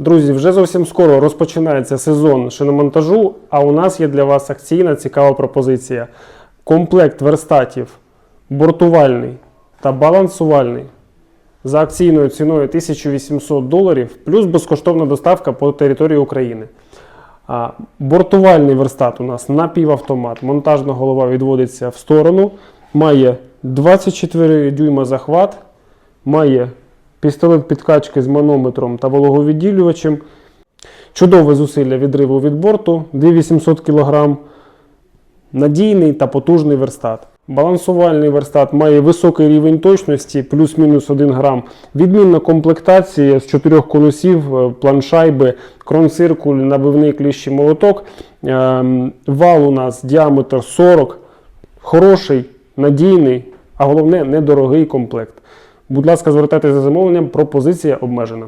Друзі, вже зовсім скоро розпочинається сезон шиномонтажу, а у нас є для вас акційна цікава пропозиція. Комплект верстатів бортувальний та балансувальний за акційною ціною 1800 доларів, плюс безкоштовна доставка по території України. Бортувальний верстат у нас напівавтомат. Монтажна голова відводиться в сторону, має 24 дюйма захват, має пістолет підкачки з манометром та вологовідділювачем, чудове зусилля відриву від борту 2800 кг, надійний та потужний верстат. Балансувальний верстат має високий рівень точності, плюс-мінус 1 грам. Відмінна комплектація з чотирьох конусів, е, планшайби, кронциркуль, набивний кліщий молоток. Ем, Вал у нас діаметр 40, хороший, надійний, а головне недорогий комплект. Будь ласка, звертайтеся за замовленням, пропозиція обмежена.